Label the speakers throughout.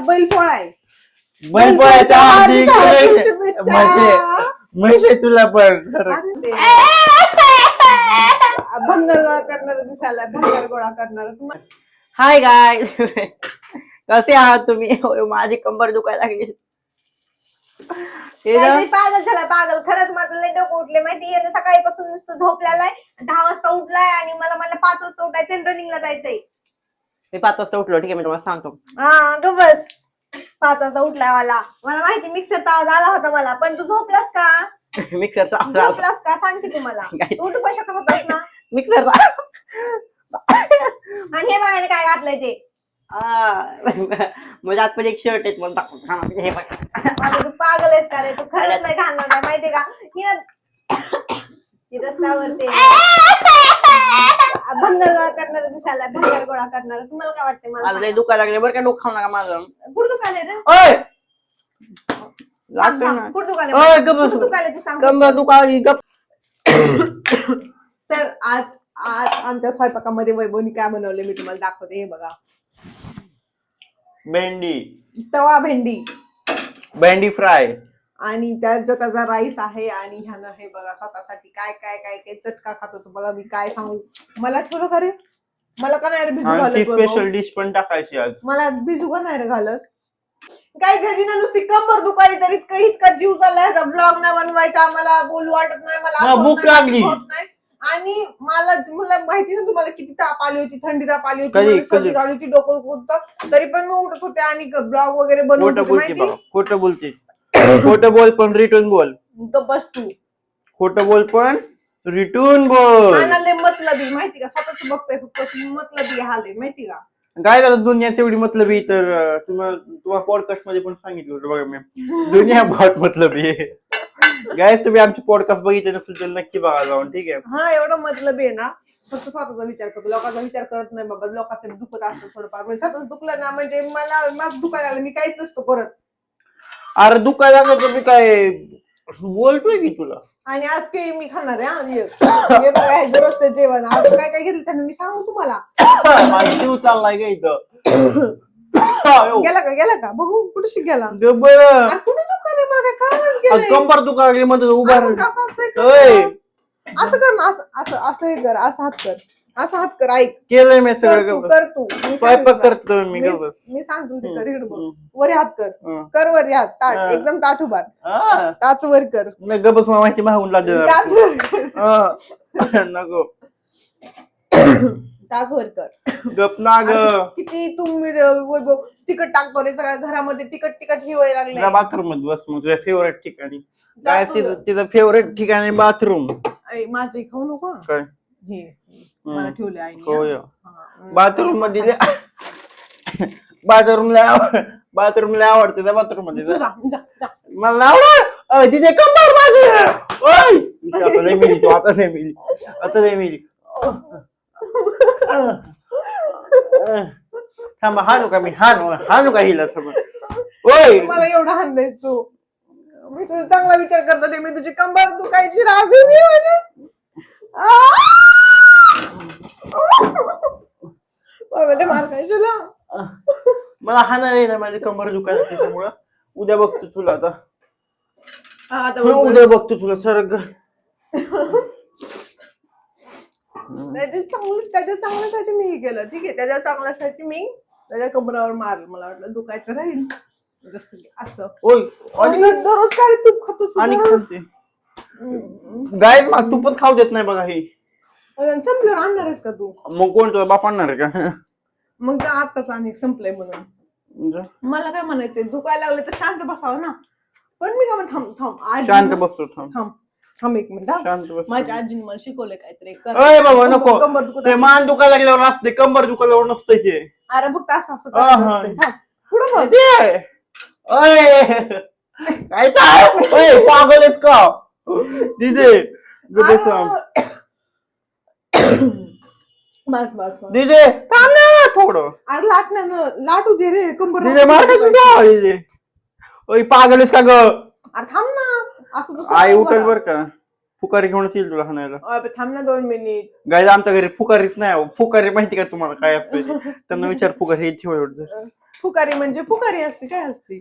Speaker 1: बैल पोळा आहे.
Speaker 2: बैलपोळ्याच्या हार्दिक
Speaker 1: हार्दिक
Speaker 2: शुभेच्छा.
Speaker 1: शुभेच्छा.
Speaker 2: म्हणजे म्हणजे तुला पण
Speaker 1: भंगर गोळा करणार दिसायला भंगर गोळा करणार
Speaker 3: हाय गाय कसे आहात तुम्ही? होय, माझी कंबर दुखायला लागली. हे ना,
Speaker 1: पागल झाला पागल. खरंच माझं लय डोकं उठले माहिती आहे सकाळीपासून नुसतं झोपलेला आहे. दहा वाजता उठलाय आणि मला म्हणलं पाच वाजता उठायचं रनिंगला जायचंय.
Speaker 3: मी पाच वाजता उठलो ठीक आहे मी तुम्हाला सांगतो.
Speaker 1: हा ग बस. पाच वाजता उठलाय मला मला माहिती मिक्सरचा आवाज आला होता मला पण तू झोपलास का?
Speaker 3: मिक्सरचा
Speaker 1: झोपलास का? सांग की तुम्हाला
Speaker 3: काय?
Speaker 1: तू उठू पण शकत होतास ना?
Speaker 3: मिक्सरचा
Speaker 1: आणि हे बघायला काय घातलंय ते?
Speaker 3: म्हणजे आतमध्ये एक शर्ट आहे मला दाखव. हा, हे बघ.
Speaker 1: तू पागल आहेस का रे? तू खरंच लय घालणार नाही माहितीये का? ही रस्त्यावर ते भंगर गोळा करणार दिसायला भंगर गोळा करणार. तुम्हाला काय वाटतंय मला
Speaker 3: आज लय
Speaker 1: सांगा.
Speaker 3: दुखायला लागले बरं का? डोकं खाऊ नका माझं.
Speaker 1: कुठं दुखायले रे
Speaker 3: ओय!
Speaker 1: सांग,
Speaker 3: लागतंय
Speaker 1: सांग.
Speaker 3: ना.
Speaker 1: कुठं दुखायले
Speaker 3: ओय, गप्प
Speaker 1: कुठं
Speaker 3: बस.
Speaker 1: दुखायले तू सांग.
Speaker 3: कंबर दुखावली गप
Speaker 1: तर आज आज आमच्या स्वयंपाकामध्ये वैभवनी काय बनवले मी तुम्हाला दाखवते. हे बघा.
Speaker 2: भेंडी.
Speaker 1: तवा भेंडी.
Speaker 2: भेंडी फ्राय.
Speaker 1: आणि त्यात जो त्याचा राईस आहे आणि ह्यानं हे बघा स्वतःसाठी काय काय काय काय चटका खातो. तुम्हाला मी काय सांगू? मला ठेवलं का रे? मला का नाही रे भिजू घालत?
Speaker 2: स्पेशल डिश पण टाकायची आज.
Speaker 1: मला भिजू का नाही रे घालत? काय घ्यायची ना नुसती कंबर दुखाली तर इतकं इतका जीव चाललाय. ब्लॉग नाही बनवायचा. मला बोलू वाटत नाही. मला
Speaker 2: मला
Speaker 1: असं होत
Speaker 2: भूक
Speaker 1: नाही,
Speaker 2: लागली.
Speaker 1: होत नाही. आणि मला मला माहिती ना तुम्हाला किती ताप आली होती थंडी ताप आली होती
Speaker 2: कधी-
Speaker 1: मला सर्दी
Speaker 2: कधी?
Speaker 1: झाली होती डोकं दुखत तरी पण मी उठत होते आणि ब्लॉग वगैरे बनवत
Speaker 2: खोटं
Speaker 1: होते
Speaker 2: बोलते
Speaker 1: माहिती?
Speaker 2: बाबा खोटं बोलते. खोटं बोल पण रिटर्न बोल.
Speaker 1: गप्प बस तू.
Speaker 2: खोटं बोल पण रिटर्न बोल.
Speaker 1: मतलबी माहिती का? स्वतःच बघतोय फक्त मतलबी हाले माहिती का?
Speaker 2: काय झालं? दुनिया तेवढी मतलबी तर अं, तुम्हाला तुम्हाला पॉडकास्टमध्ये पण सांगितलं होतं बघा मी. दुनिया बहुत मतलबी. गायस तुम्ही आमचे पॉडकास्ट बघितले नसेल तर नक्की बघा जाऊन ठीक आहे?
Speaker 1: हा एवढं मतलबी आहे ना. फक्त स्वतःचा विचार करतो. लोकांचा विचार करत नाही बाबा. लोकांचं दुखत असेल थोडंफार. म्हणजे स्वतःच दुखलं ना म्हणजे मला माझं दुखायला लागलं. मी काहीच नसतो करत.
Speaker 2: अरे दुखायला तर मी काय बोलतोय की तुला?
Speaker 1: आणि आज केळी मी खाणार आहे हा, हे हे बघा हे रोजचं जेवण. आज काय काय घेतलं त्यानं? मी सांगू तुम्हाला.
Speaker 2: माझा जीव चाललाय का इथं.
Speaker 1: गेला का? गेला का? बघू कुठे गेला?
Speaker 2: ग बरं.
Speaker 1: अरे कुठे दुखायला मला काय कळायलाच
Speaker 2: आज
Speaker 1: गेलंय?
Speaker 2: कंबर दुखायला लागली म्हणतो उभा
Speaker 1: अरे मग
Speaker 2: राहा.
Speaker 1: असं असं कर
Speaker 2: ओय,
Speaker 1: ना. असं कर ना. असं असं असं हे कर असं हात कर. असं हात कर ऐक
Speaker 2: केलंय मी
Speaker 1: कर
Speaker 2: सगळं
Speaker 1: तू. कर तू मी
Speaker 2: स्वयंपाक. करतो मी
Speaker 1: मी सांगतो ते. कर इकडं बघ. वर हात कर
Speaker 2: हं.
Speaker 1: कर वर हात ताट
Speaker 2: हा.
Speaker 1: एकदम ताट उभार
Speaker 2: हा.
Speaker 1: टाच वर कर
Speaker 2: गबस माहिती मागून लागलं
Speaker 1: टाच वर कर
Speaker 2: नको
Speaker 1: टाच वर कर
Speaker 2: गप ना ग
Speaker 1: किती तुम्ही वैभव तिकट टाकतो रे सगळ्या घरामध्ये तिकट तिकट हे व्हायला लागले
Speaker 2: बाथरूममध्ये बस मग तुझ्या फेवरेट ठिकाणी काय. तिचं तिचं फेवरेट ठिकाणी बाथरूम
Speaker 1: ऐ, माझं खाऊ नको.
Speaker 2: काय
Speaker 1: हे मला ठेवले आईने.
Speaker 2: हो
Speaker 1: हं.
Speaker 2: या
Speaker 1: हा.
Speaker 2: बाथरूममध्ये बाथरूम लय आवड बाथरूम लय आवडते त्या बाथरूममध्ये.
Speaker 1: तू जा.
Speaker 2: मला आवड. तिथे कंबर माझी ओय! आता नाही मिली तू आता नाही मिली. आता नाही मिली. थांबा हाणू का मी? हाणू हाणू का हिला थांबा. ओय!
Speaker 1: मला एवढा हाणलायस तू. मी तुझा चांगला विचार करत होते मी तुझी कंबर तू कायची राबी मी म्हणे बाबाले मार
Speaker 2: मला हाना नाही ना माझी कंबर दुखायला त्याच्यामुळं. उद्या बघतो तुला आता.
Speaker 1: हा, आता
Speaker 2: हो,
Speaker 1: बरोबर.
Speaker 2: उद्या बघतो तुला सरग
Speaker 1: त्याच्या चांगलं त्याच्या चांगल्यासाठी मी हे केलं. ठीक आहे त्याच्या चांगल्यासाठी मी त्याच्या कमरावर मारलं मला वाटलं दुखायचं राहील. जसं की असं.
Speaker 2: ओय
Speaker 1: आणि
Speaker 2: आणि
Speaker 1: दररोज काय तूप खातो
Speaker 2: आणि? खाते. गाय तू पण खाऊ देत नाही बघा हे.
Speaker 1: संपल्यावर आणणार आहेस का तू?
Speaker 2: मग कोण तुला बाप आणणार आहे का?
Speaker 1: मग आताच आणि संपलंय म्हणून. मला काय म्हणायचंय दुखायला लागले तर शांत बसावं ना. पण मी काय म्हणते, थांब थांब आजी
Speaker 2: शांत बसतो थांब.
Speaker 1: थांब थांब एक मिनिट हा.
Speaker 2: शांत
Speaker 1: माझ्या आजीने मला शिकवलंय काहीतरी. कर.
Speaker 2: अय बाबा नको.
Speaker 1: कंबर दुखत
Speaker 2: ते
Speaker 1: असेल.
Speaker 2: मान दुखायला लागल्यावर नसते कंबर दुखायल्यावर नसते ते.
Speaker 1: अरे फक्त असं असं करायचं. असतंय. थांब पुढं बघ.
Speaker 2: ते. अय काय काय अय, पागल आहेस का? दिदे थांब.
Speaker 1: बस बस
Speaker 2: ना थोडं
Speaker 1: अरे लाट ना लाटू दे रे कंबर
Speaker 2: दिदे मार ओय का ग
Speaker 1: अरे थांब ना असं
Speaker 2: आई
Speaker 1: नको
Speaker 2: उठल. बर का फुकारी घेऊनच येईल तुला हाणायला
Speaker 1: अबे थांब ना दोन मिनिट
Speaker 2: गायला आमच्या घरी फुकारीच नाही हो. फुकारी माहिती का तुम्हाला काय असतं ते? त्यांना विचार फुकारी वाटतं.
Speaker 1: फुकारी म्हणजे फुकारी असते काय असते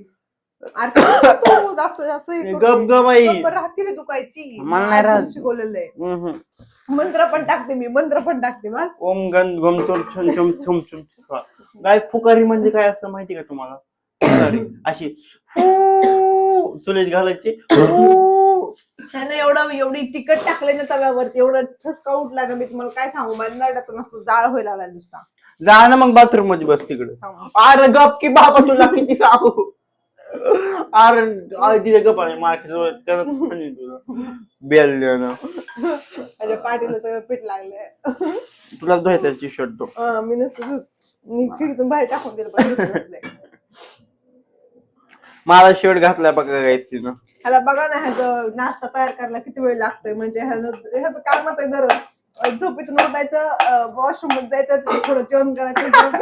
Speaker 1: तू हे
Speaker 2: गप
Speaker 1: करते.
Speaker 2: गप आई.
Speaker 1: गप्प राहते रे दुखायची.
Speaker 2: मला नाही राहत.
Speaker 1: शिकवलेलं आहे
Speaker 2: हम्म, हम्म.
Speaker 1: मंत्र पण टाकते मी मंत्र पण टाकते बस.
Speaker 2: ओम गण गम तुम छम छम छम छम गाय फुकारी म्हणजे काय असतं माहिती का तुम्हाला? फुकारी. अशी फू, चुलीत घालायची. फू.
Speaker 1: त्यानं एवढं एवढी तिखट टाकले ना तव्यावरती एवढं ठसका उठला ना मी तुम्हाला काय सांगू? माझ्या नरड्यातून असं जाळ व्हायला लागला नुसता.
Speaker 2: जा ना मग बाथरूममध्ये बस तिकडे. अरे गप की बाबा तुला किती सांगू? अरे तिथे गप आहे मार्केट त्याला तुला. बेल देणं.
Speaker 1: माझ्या पाठीला सगळं पीठ लागलंय.
Speaker 2: तुला धुवायचा टी शर्ट तो
Speaker 1: मी नसतं. मी खिडकीतून बाहेर टाकून दिलं धुत नसले.
Speaker 2: मला शर्ट घातलाय बघा गायस तिनं.
Speaker 1: ह्याला बघा ना ह्याचं नाश्ता तयार करायला किती वेळ लागतोय. म्हणजे ह्यानं ह्याचं कामच आहे दररोज. अं, झोपेतून उठायचं वॉशरूममध्ये जायचं तिथे थोडं जेवण करायचं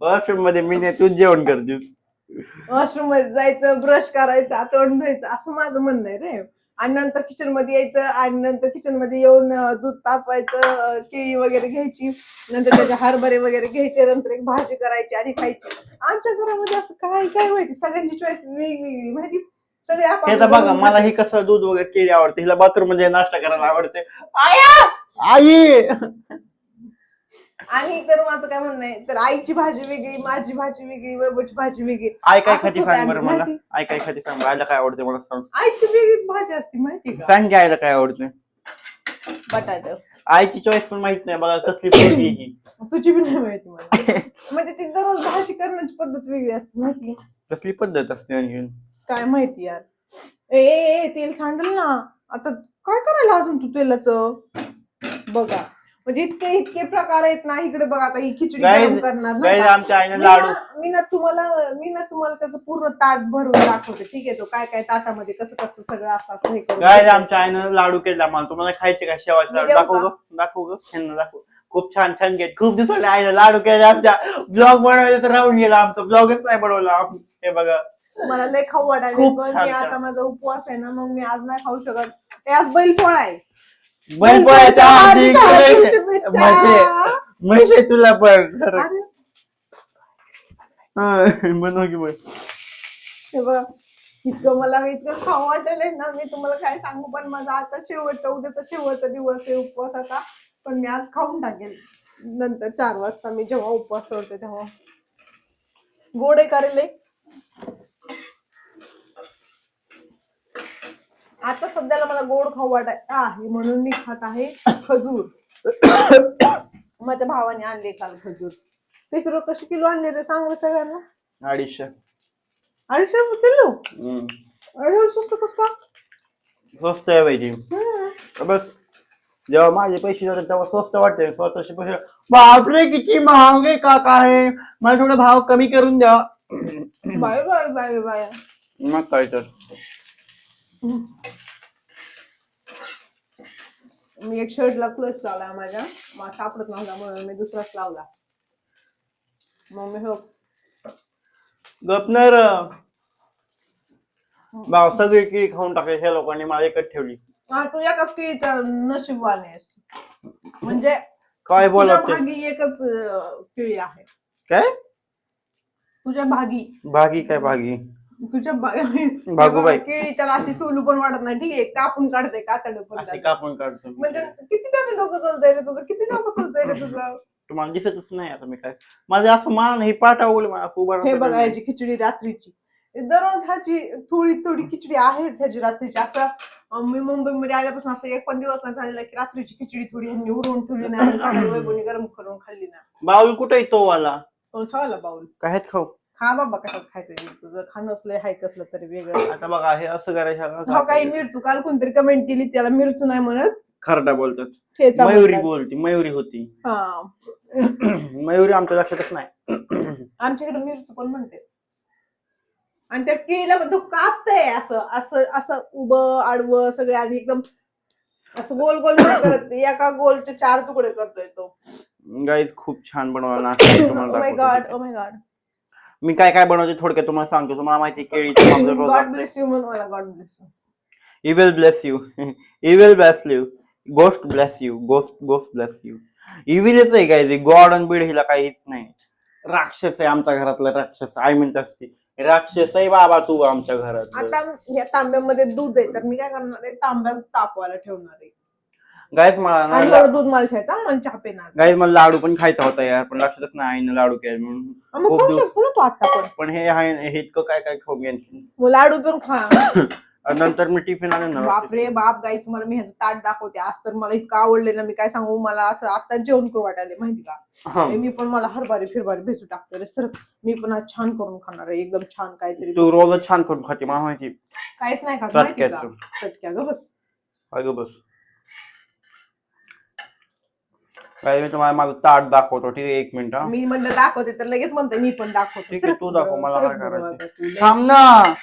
Speaker 2: वॉशरूम मध्ये मी नाही तूच जेवण करतेस.
Speaker 1: वॉशरूममध्ये जायचं ब्रश करायचं तोंड धुवायचं असं माझं म्हणणं आहे रे. आणि नंतर किचनमध्ये यायचं आणि नंतर किचनमध्ये येऊन दूध तापवायचं केळी वगैरे घ्यायची. नंतर त्याचे हरभरे वगैरे घ्यायचे नंतर एक भाजी करायची आणि खायची. आमच्या घरामध्ये असं काय काय माहिती? सगळ्यांची चॉईस वेगवेगळी. माहिती? सगळे
Speaker 2: तर बघा मला हे कसं दूध वगैरे केळी आवडते हिला बाथरूममध्ये नाश्ता करायला आवडते. आया! आई!
Speaker 1: आणि तर माझं काय म्हणणं आहे तर आईची भाजी वेगळी माझी भाजी वेगळी वैभवची भाजी वेगळी.
Speaker 2: आई काय खाती
Speaker 1: होतं
Speaker 2: सांग बरं मला.
Speaker 1: माहिती?
Speaker 2: आई काय खाती सांग आईला काय आवडते मला सांग.
Speaker 1: आईची वेगळीच भाजी असते माहिती का?
Speaker 2: सांग की आईला काय आवडते.
Speaker 1: बटाट.
Speaker 2: आईची चॉईस पण माहीत नाही बघा कसली पोरगी आहे ही.
Speaker 1: तुझी बी नाही माहिती मला. म्हणजे ती दररोज भाजी करण्याची पद्धत वेगळी असते माहिती?
Speaker 2: कसली पद्धत असते आणखी
Speaker 1: काय माहिती यार. ए, ए ए, तेल सांडल ना. आता काय करायला अजून तू तेलाच? बघा. म्हणजे इतके इतके प्रकार आहेत ना इकडे बघा आता ही खिचडी
Speaker 2: Guys,
Speaker 1: गरम करणार?
Speaker 2: आमच्या आईने
Speaker 1: मी
Speaker 2: लाडू
Speaker 1: ना- मी ना तुम्हाला मी ना तुम्हाला त्याचं पूर्ण ताट भरून दाखवते. ठीक आहे तो काय काय ताटामध्ये कसं कसं सगळं असं असं हे करून
Speaker 2: आमच्या आईनं लाडू केला मला. तुम्हाला खायचे का शेवाचे
Speaker 1: मी
Speaker 2: लाडू?
Speaker 1: देऊ
Speaker 2: दाखवू ग दाखवू ग ह्यांना दाखवू. खूप छान छान घेत. खूप दिवसाने आईने लाडू केले आमच्या. ब्लॉग बनवायचं तर राहून गेला आमचा. ब्लॉगच नाही बनवला. हे बघा.
Speaker 1: मला लय खाऊ वाटायला.
Speaker 2: खूप
Speaker 1: पण मी
Speaker 2: छान.
Speaker 1: आता माझा उपवास आहे ना मग मी आज नाही खाऊ शकत. ते आज बैलपोळा आहे.
Speaker 2: बैलपोळ्याच्या हार्दिक शुभेच्छा. म्हणजे म्हणजे तुला पण.
Speaker 1: अरे,
Speaker 2: हा, बनव की
Speaker 1: हे बघ इतकं मला इतकं खाऊ वाटलंय ना मी तुम्हाला काय सांगू पण माझा आता शेवटचा उद्याचा शेवटचा दिवस आहे उपवासाचा पण मी आज खाऊन टाकेल. नंतर चार वाजता मी जेव्हा उपवास सोडते तेव्हा. गोडे करेल आता सध्याला मला गोड खाऊ वाटाय आहे म्हणून मी खात आहे खजूर. माझ्या भावाने आणले काल खजूर. तीस रुपये कशी किलो आणले ते सांग बरं सगळ्यांना?
Speaker 2: अडीचशे.
Speaker 1: अडीचशे रुपये किलो?
Speaker 2: हम्म.
Speaker 1: एवढं स्वस्त कस का?
Speaker 2: स्वस्त आहे पाहिजे
Speaker 1: हम्म.
Speaker 2: बस जेव्हा माझे पैसे जातात तेव्हा स्वस्त वाटते. स्वतःचे पैसे बापरे किती महागे काका आहे मला थोडं भाव कमी करून द्या.
Speaker 1: Bye bye bye bye.
Speaker 2: मग काय तर.
Speaker 1: मी एक शर्टला क्लच लावला माझ्या. मला सापडत नव्हता म्हणून मी दुसराच लावला. मग मी हो
Speaker 2: किळी खाऊन टाकली ह्या लोकांनी मला एकच ठेवली.
Speaker 1: हा तू एकाच केळीचा म्हणजे
Speaker 2: काय
Speaker 1: तुझ्या
Speaker 2: बोलत
Speaker 1: भागी एकच अं, केळी आहे.
Speaker 2: काय?
Speaker 1: तुझ्या भागी.
Speaker 2: भागी काय भागी?
Speaker 1: तुझ्या
Speaker 2: भागूबाई.
Speaker 1: केळी त्याला अशी सोलू पण वाटत नाही. ठीक आहे कापून काढते कातड पण
Speaker 2: असे
Speaker 1: काढते.
Speaker 2: कापून काढतो
Speaker 1: म्हणजे किती त्याचं डोकं चालतंय रे तुझं? किती डोकं चालतंय रे तुझं?
Speaker 2: तुम्हाला दिसतच नाही आता मी काय. माझं असं मान ही पाठ आवडली मला खूप
Speaker 1: हे बघा ह्याची खिचडी रात्रीची. दररोज ह्याची थोडी थोडी खिचडी आहेच ह्याची रात्रीची. असं अं, मी मुंबईमध्ये आल्यापासून असं एक पण दिवस नाही झालेला की रात्रीची खिचडी थोडी ह्यांनी उरून ठेवली नाही आणि सकाळी वैभवनी गरम करून खाल्ली नाही.
Speaker 2: बाऊल कुठे आहे तो वाला?
Speaker 1: तो खावाला बाऊल.
Speaker 2: काय आहेत खाऊ?
Speaker 1: खा बाबा कशात खायचं तुझं खाणं असलं हाय कसलं तरी वेगळं.
Speaker 2: आता बघा हे असं
Speaker 1: हा काही
Speaker 2: करायचं.
Speaker 1: मिरचू काल कोणतरी कमेंट केली त्याला मिरचू नाही म्हणत.
Speaker 2: खरडा बोलतात.
Speaker 1: ठेचा
Speaker 2: मयुरी. बोलती मयुरी होती.
Speaker 1: हा.
Speaker 2: मयुरी आमच्या लक्षातच नाही.
Speaker 1: आमच्याकडे मिरचू पण म्हणते. आणि त्या केळीला तो कापतय असं असं असं उभं आडवं सगळे आणि एकदम असं गोल गोल करत एका गोलचे चार तुकडे करतोय तो.
Speaker 2: गाईज खूप छान बनवला नाश्ता मी तुम्हाला
Speaker 1: माय
Speaker 2: दाखवतो.
Speaker 1: गॉड
Speaker 2: तिथे.
Speaker 1: ओ माय गॉड
Speaker 2: मी काय काय बनवते थोडक्यात तुम्हाला सांगतो तुम्हाला माहिती केळीचं माझं रोज
Speaker 1: गॉड. ब्लेस यू म्हणून मला God bless you
Speaker 2: He will bless you. He will bless you. Ghost bless you. Ghost ghost bless you. Evilच आहे काय गॉड आणि बीड हिला काहीच नाही राक्षस आहे आमच्या घरातला राक्षस आय म्हणत असते राक्षस आहे बाबा तू आमच्या घरात
Speaker 1: आता या तांब्यामध्ये दूध आहे तर मी काय करणार आहे तांब्या तापवायला ठेवणार आहे
Speaker 2: गायच मला
Speaker 1: आणि
Speaker 2: ना
Speaker 1: दूध मला ठेवायचा मला चहा पेणार.
Speaker 2: गायच मला लाडू पण खायचा होता यार पण लक्षातच नाही आईनं लाडू केले म्हणून.
Speaker 1: मग
Speaker 2: खूप
Speaker 1: खाऊ
Speaker 2: दिवस
Speaker 1: शकतो ना तू आता पण.
Speaker 2: पण हे आहे हे इतकं काय काय खाऊ
Speaker 1: मग लाडू पण खा.
Speaker 2: आणि नंतर मी टिफिन आणेन ना
Speaker 1: बापरे बाप गाई तुम्हाला मी ह्याचं ताट दाखवते. आज तर मला इतकं आवडले ना मी काय सांगू मला असं आता जेवण करू वाटायला माहिती का?
Speaker 2: हा.
Speaker 1: मी पण मला हरभारी फिरभारी भेजू टाकते. रे सर मी पण आज छान करून खाणार आहे एकदम छान काहीतरी.
Speaker 2: तू रोजच छान करून खाते मला माहिती.
Speaker 1: काहीच नाही खात माहिती का?
Speaker 2: चटक्याचं
Speaker 1: चटक्या ग बस.
Speaker 2: अगं बस. काय मी तुम्हाला माझं ताट दाखवतो ठीक आहे एक मिनिट हा.
Speaker 1: मी म्हणलं दाखवते तर लगेच म्हणते मी पण दाखवते.
Speaker 2: ठीक आहे,
Speaker 1: सरक
Speaker 2: तू दाखव,
Speaker 1: बरं,
Speaker 2: मला
Speaker 1: सरक
Speaker 2: काय
Speaker 1: बरं
Speaker 2: करायचं.
Speaker 1: आता तू. लय-
Speaker 2: थांब ना.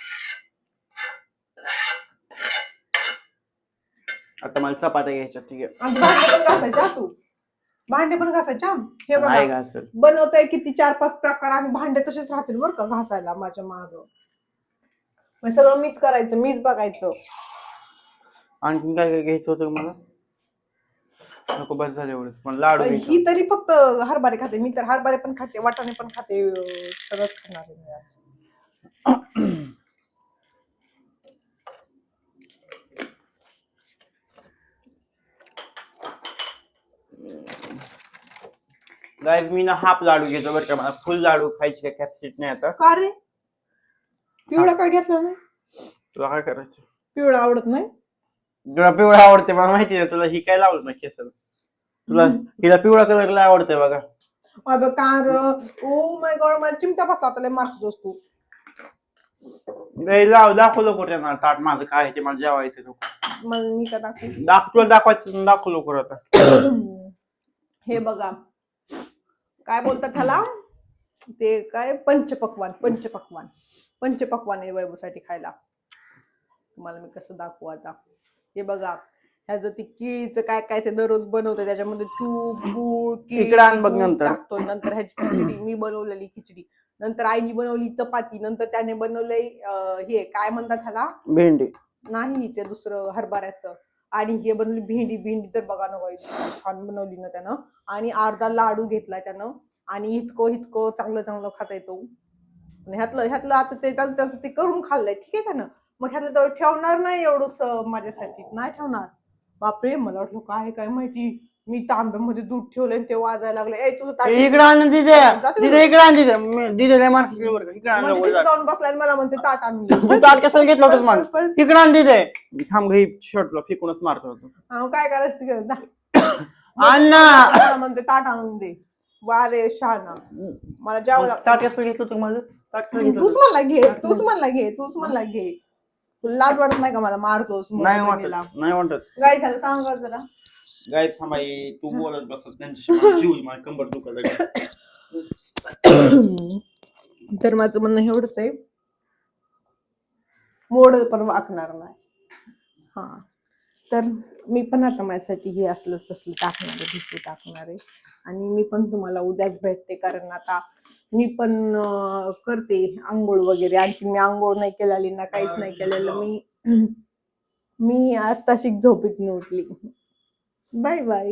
Speaker 2: आता मला चपात्या घ्यायच्या ठीक आहे.
Speaker 1: आणि भांडे पण घासायचे हा तू. भांडे पण घासायचे हा. हे
Speaker 2: नाही
Speaker 1: बघा बनवतोय किती चार पाच प्रकार आणि भांडे तसेच राहतील बरं का घासायला माझ्या माग. मग सगळं मीच करायचं मीच बघायचं.
Speaker 2: आणखीन काय काय घ्यायचं होतं मला? नको बस झालं एवढंच. पण लाडू
Speaker 1: ही. तरी फक्त हरभरे खाते. मी तर हरभरे पण खाते वाटाणे पण खाते अं, सगळंच खाणार आहे मी आज.
Speaker 2: Guys, मी ना हाफ लाडू घेतो बरं का. मला फुल लाडू खायची कॅपॅसिटी नाही आता.
Speaker 1: का रे? पिवळा काय घेतला नाही?
Speaker 2: तुला काय करायचं?
Speaker 1: पिवळा आवडत नाही?
Speaker 2: तुला पिवळा आवडते मला माहिती आहे. तुला ही काय लावलं ना केसाला? तुला हिला पिवळा कलर लय आवडते बघा.
Speaker 1: अबे कार ओ माय गॉड मला चिमटा बसला आता लय मारतो तू.
Speaker 2: लय लाव दाखव लवकर त्यांना ताट माझं काय आहे ते मला जेवायचं नको.
Speaker 1: मला मी का दाखवू?
Speaker 2: दाख तुला दाखवायचं दाखव लवकर आता.
Speaker 1: हे बघा. काय बोलतात ह्याला ते काय? पंचपक्वान पंचपक्वान. पंचपक्वान आहे वैभवसाठी खायला. तुम्हाला मी कसं दाखवू आता? हे बघा. ह्याचं ती केळीचं काय काय ते दररोज बनवतोय त्याच्यामध्ये तूप गुळ केळी
Speaker 2: इकडं आण बघ
Speaker 1: दूध
Speaker 2: नंतर.
Speaker 1: टाकतोय. नंतर ह्याची खिचडी मी बनवलेली खिचडी. नंतर आईने बनवली चपाती. नंतर त्याने बनवलंय अं, हे काय म्हणतात ह्याला?
Speaker 2: भेंडी.
Speaker 1: नाही ते दुसरं हरभऱ्याचं. आणि हे बनवली भेंडी. भेंडी तर बघा ना बाई, छान बनवली ना त्यानं. आणि अर्धा लाडू घेतला त्यानं. आणि इतकं इतकं चांगलं चांगलं खाता येतो आणि ह्यातलं ह्यातलं आता ते त्याचं त्याचं ते करून खाल्लंय. ठीक आहे त्यानं मग ह्यातलं तर ठेवणार नाही एवढंच माझ्यासाठी. नाही ठेवणार. बापरे मला वाटलं काय काय माहिती? मी तांब्यामध्ये दूध ठेवलंय ते वाजायला लागले ए तुझं ताट
Speaker 2: इकडे आण दिदे
Speaker 1: जाते
Speaker 2: दिदे इकडे आण दिदे मी- दिदे लय मार्क बरं का. इकडे आण
Speaker 1: म्हणजे
Speaker 2: लवकर
Speaker 1: तिथे
Speaker 2: जा.
Speaker 1: जाऊन बसलाय आणि मला म्हणते ताट आणून दे.
Speaker 2: तू ताट कशाला घेतलं होतंस मग?
Speaker 1: पळ, पळ.
Speaker 2: इकडे आण दिदे थांब घे शर्टला फेकूनच मारतो होतो
Speaker 1: हा, काय करायचं ते कर, जा.
Speaker 2: आण ना.
Speaker 1: मला म्हणते ताट आणून दे. वारे शहाणा. मला जेवायला
Speaker 2: ताट कसं घेतलं होतं माझं? ताट कसं घेतलं
Speaker 1: तूच
Speaker 2: होतं?
Speaker 1: म्हणला घे तूच म्हणला घे तूच म्हणला घे. तुला लाज वाटत नाही का मला? मारतोस
Speaker 2: नाही वाटत नाही वाटत.
Speaker 1: गाय झालं सांगा जरा.
Speaker 2: गाय थांबाई तू बोलत बसत त्यांच्याशी जीव कंबर दुखायला लागली.
Speaker 1: तर माझं म्हणणं एवढंच आहे. मोड पण वाकणार नाही. हा. तर मी पण आता माझ्यासाठी हे असलं तसलं टाकणार आहे भिसू टाकणार आहे. आणि मी पण तुम्हाला उद्याच भेटते कारण आता मी पण करते आंघोळ वगैरे. आणखी मी आंघोळ नाही केलेली ना काहीच नाही केलेलं. मी मी आताशी झोपेत उठली. Bye bye.